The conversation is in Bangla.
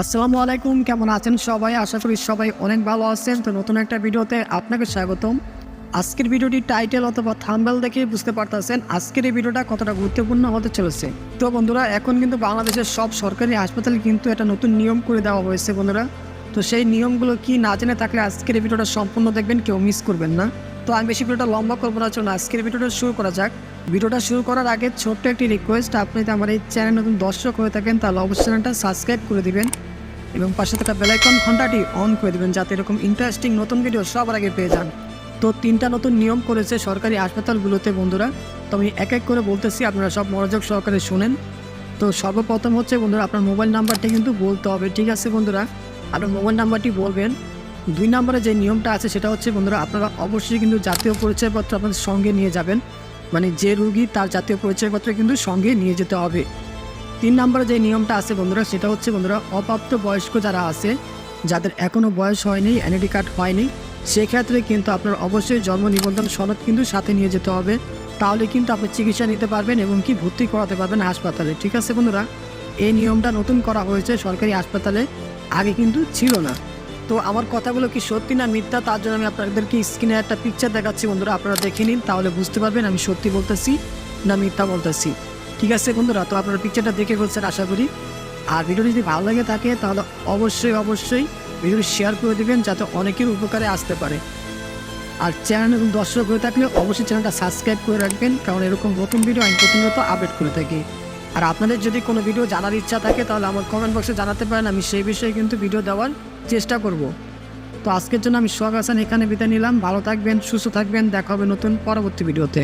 আসসালামু আলাইকুম, কেমন আছেন সবাই? আশা করি সবাই অনেক ভালো আছেন। তো নতুন একটা ভিডিওতে আপনাকে স্বাগতম। আজকের ভিডিওটি টাইটেল অথবা থাম্বেল দেখে বুঝতে পারতেছেন আজকের এই ভিডিওটা কতটা গুরুত্বপূর্ণ হতে চলেছে। তো বন্ধুরা, এখন কিন্তু বাংলাদেশের সব সরকারি হাসপাতালে কিন্তু একটা নতুন নিয়ম করে দেওয়া হয়েছে বন্ধুরা। তো সেই নিয়মগুলো কি না জেনে থাকলে আজকের এই ভিডিওটা সম্পূর্ণ দেখবেন, কেউ মিস করবেন না। তো আমি বেশি ভিডিওটা লম্বা করব না, চলুন আজকের ভিডিওটা শুরু করা যাক। ভিডিওটা শুরু করার আগে ছোট্ট একটি রিকোয়েস্ট আপনি যদি আমার এই চ্যানেল নতুন দর্শক হয়ে থাকেন, তাহলে অবশ্যই চ্যানেলটা সাবস্ক্রাইব করে দিবেন এবং পাশে থাকা বেলাইকন ঘন্টাটি অন করে দেবেন যাতে এরকম ইন্টারেস্টিং নতুন ভিডিও সবার আগে পেয়ে যান। তো তিনটা নতুন নিয়ম করেছে সরকারি হাসপাতালগুলোতে বন্ধুরা। তো আমি এক এক করে বলতেছি, আপনারা সব মনোযোগ সহকারে শুনেন। তো সর্বপ্রথম হচ্ছে বন্ধুরা, আপনার মোবাইল নাম্বারটা কিন্তু বলতে হবে, ঠিক আছে বন্ধুরা? আপনার মোবাইল নাম্বারটি বলবেন। দুই নম্বরে যে নিয়মটা আছে, সেটা হচ্ছে বন্ধুরা, আপনারা অবশ্যই কিন্তু জাতীয় পরিচয়পত্র আপনাদের সঙ্গে নিয়ে যাবেন। মানে যে রুগী তার জাতীয় পরিচয়পত্র কিন্তু সঙ্গে নিয়ে যেতে হবে। তিন নম্বরে যে নিয়মটা আছে বন্ধুরা, সেটা হচ্ছে বন্ধুরা, অপ্রাপ্ত বয়স্ক যারা আছে, যাদের এখনও বয়স হয়নি এনআইডি কার্ড হয়নি, সেক্ষেত্রে কিন্তু আপনার অবশ্যই জন্ম নিবন্ধন সনদ কিন্তু সাথে নিয়ে যেতে হবে। তাহলে কিন্তু আপনি চিকিৎসা নিতে পারবেন এবং কি ভর্তি করাতে পারবেন হাসপাতালে, ঠিক আছে বন্ধুরা? এই নিয়মটা নতুন করা হয়েছে সরকারি হাসপাতালে, আগে কিন্তু ছিল না। তো আমার কথাগুলো কি সত্যি না মিথ্যা? তার জন্য আমি আপনাদেরকে স্ক্রিনে একটা পিকচার দেখাচ্ছি, বন্ধুরা। আপনারা দেখে নিন, তাহলে বুঝতে পারবেন আমি সত্যি বলতেছি না মিথ্যা বলতেছি। ঠিক আছে, বন্ধুরা? তো আপনারা পিকচারটা দেখে বলছেন আশা করি। আর ভিডিওটি যদি ভালো লাগে থাকে, তাহলে অবশ্যই অবশ্যই ভিডিওটি শেয়ার করে দেবেন, যাতে অনেকের উপকারে আসতে পারে। আর চ্যানেল এবং দর্শক হয়ে থাকলে অবশ্যই চ্যানেলটা সাবস্ক্রাইব করে রাখবেন, কারণ এরকম নতুন ভিডিও আমি প্রতিনিয়ত আপডেট করে থাকি। আর আপনাদের যদি কোনো ভিডিও জানার ইচ্ছা থাকে, তাহলে আমার কমেন্ট বক্সে জানাতে পারেন, আমি সেই বিষয়ে কিন্তু ভিডিও দেওয়ার চেষ্টা করব। তো আজকের জন্য আমি সোহাগ হাসান এখানে বিদায় নিলাম। ভালো থাকবেন, সুস্থ থাকবেন। দেখা হবে নতুন পরবর্তী ভিডিওতে।